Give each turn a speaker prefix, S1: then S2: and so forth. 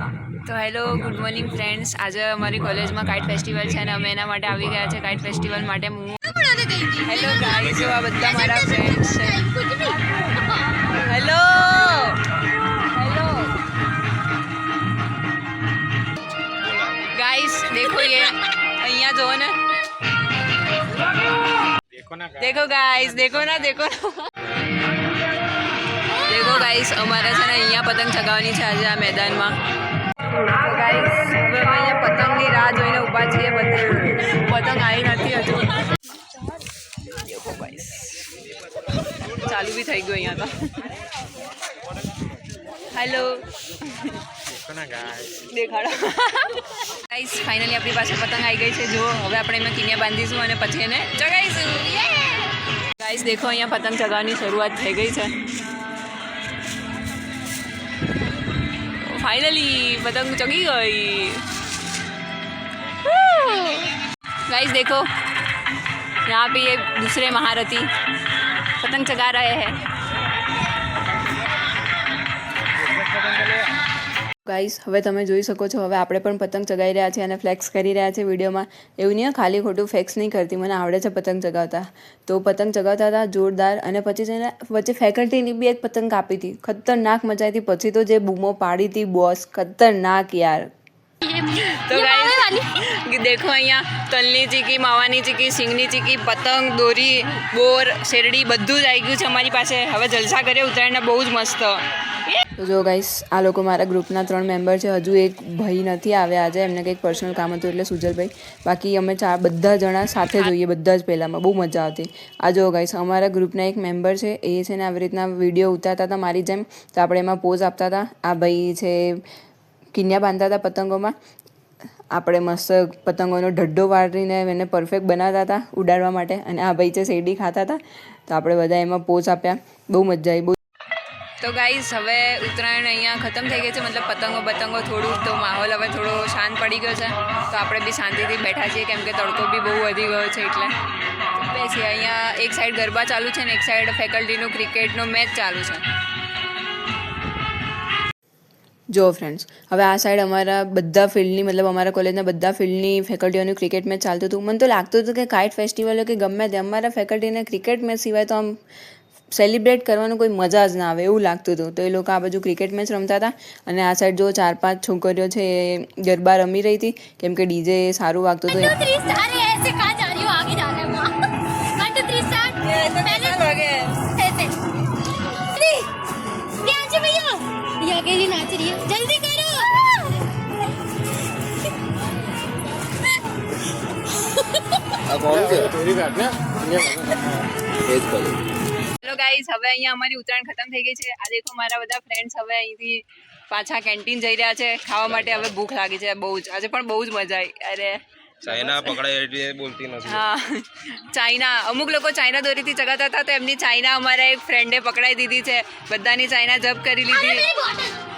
S1: તો hello good morning friends આજે અમારી કોલેજમાં કાઇટ ફેસ્ટિવલ છે અને અમે એના માટે આવી ગયા છે કાઇટ ફેસ્ટિવલ માટે. હું હેલો ગાઈસ આ બધા મારા ફ્રેન્ડ્સ છે. હેલો હેલો ગાઈસ દેખો યે અહીંયા જો ને. દેખો ગાઈસ દેખો ના દેખો દેખો ગાઈસ અમારે છે ને અહીંયા પતંગ ચગાવવાની છે આજે આ મેદાનમાં. ગાઈસ હવે અહીંયા પતંગની રાહ જોઈને ઊભા છીએ બધા. પતંગ આવી નથી હજુ. ચાલુ બી થઈ ગયું અહીંયા તો. હેલો દેખાડો. ગાઈસ ફાઇનલી આપણી પાસે પતંગ આવી ગઈ છે. જો હવે આપણે એમાં કિનિયા બાંધીશું અને પછી એને ચગાવીશું. ગાઈસ દેખો, અહીંયા પતંગ ચગાવવાની શરૂઆત થઈ ગઈ છે. फाइनली पतंग चगी गई गाइस देखो, यहाँ पे ये दूसरे महारथी पतंग चगा रहे हैं। ગાઈસ હવે તમે જોઈ શકો છો હવે આપણે પણ પતંગ ચગાવી રહ્યા છીએ અને ફ્લેક્સ કરી રહ્યા છીએ વિડીયોમાં. એવું નહીં ખાલી ખોટું ફ્લેક્સ નહીં કરતી મને આવડે છે પતંગ ચગાવતા. તો પતંગ ચગાવતા હતા જોરદાર અને પછી છે ને વચ્ચે ફેકલ્ટીની બી એક પતંગ કાપી હતી. ખતરનાક મજા હતી. પછી તો જે બૂમો પાડી હતી બોસ ખતરનાક યાર. તો ગાઈસ દેખો અહીંયા તલની ચીકી માવાની ચીકી સિંગની ચીકી પતંગ દોરી બોર શેરડી બધું જ આવી ગયું છે અમારી પાસે. હવે જલસા કરીએ ઉત્તરાયણના બહુ જ મસ્ત. તો જો ગાઈસ આ લોકો મારા ગ્રુપના ત્રણ મેમ્બર છે. હજુ એક ભાઈ નથી આવ્યા આજે. એમને કંઈક પર્સનલ કામ હતું એટલે સુજલભાઈ. બાકી અમે ચાર બધા જણા સાથે જોઈએ બધા જ પહેલાંમાં. બહુ મજા આવતી. આ જો ગાઈસ અમારા ગ્રુપના એક મેમ્બર છે, એ છે ને આવી રીતના વીડિયો ઉતારતા હતા મારી જેમ. તો આપણે એમાં પોઝ આપતા હતા. આ ભાઈ છે, કિન્યા બાંધતા હતા પતંગોમાં. આપણે મસ્ત પતંગોનો ઢડ્ડો વાળીને એને પરફેક્ટ બનાવતા હતા ઉડાડવા માટે. અને આ ભાઈ છે, શેરડી ખાતા હતા. તો આપણે બધા એમાં પોઝ આપ્યા. બહુ મજા આવી. બહુ તો ગાઈઝ હવે ઉત્તરાયણ અહીંયા ખતમ થઈ ગઈ છે. મતલબ પતંગો પતંગો થોડું તો માહોલ હવે થોડો શાંત પડી ગયો છે. તો આપણે બી શાંતિથી બેઠા છીએ, કેમ કે તડકો બી બહુ વધી ગયો છે એટલે. બેસીએ અહીંયા એક સાઈડ ગરબા ચાલુ છે ને એક સાઈડ ફેકલ્ટીનું ક્રિકેટનો મેચ ચાલુ છે. જો ફ્રેન્ડ્સ હવે આ સાઈડ અમારા બધા ફિલ્ડની મતલબ અમારા કોલેજના બધા ફિલ્ડની ફેકલ્ટીઓનું ક્રિકેટ મેચ ચાલતું હતું. મને તો લાગતું હતું કે કાઇટ ફેસ્ટિવલ કે ગમે તે, અમારા ફેકલ્ટીને ક્રિકેટ મેચ સિવાય તો આમ સેલિબ્રેટ કરવાનું કોઈ મજા જ ના આવે એવું લાગતું હતું. તો એ લોકો આ બાજુ ક્રિકેટ મેચ રમતા હતા અને આ સાઈડ જો ચાર પાંચ છોકરીઓ છે એ ગરબા રમી રહી હતી. કેમ કે ડીજે સારું વાગતું હતું.
S2: જલ્દી કરો. ને. એ
S1: જ ગાઈઝ હવે અહીંયા અમારી ઉત્તરાયણ ખતમ થઈ ગઈ છે. આ દેખો મારા બધા ફ્રેન્ડ્સ હવે અહીંથી પાછા કેન્ટીન જઈ રહ્યા છે. ખાવા માટે હવે ભૂખ લાગી છે બહુ જ. આજે પણ બહુ જ મજા આવી. અરે.
S3: ચાઇના પકડાય એટલે બોલતી નથી.
S1: હા. ચાઇના. અમુક લોકો ચાઇના દોરીથી ચગાતા હતા તો એમની ચાઇના અમારા એક ફ્રેન્ડે પકડાઈ દીધી છે. બધાની ચાઇના જપ કરી લીધી.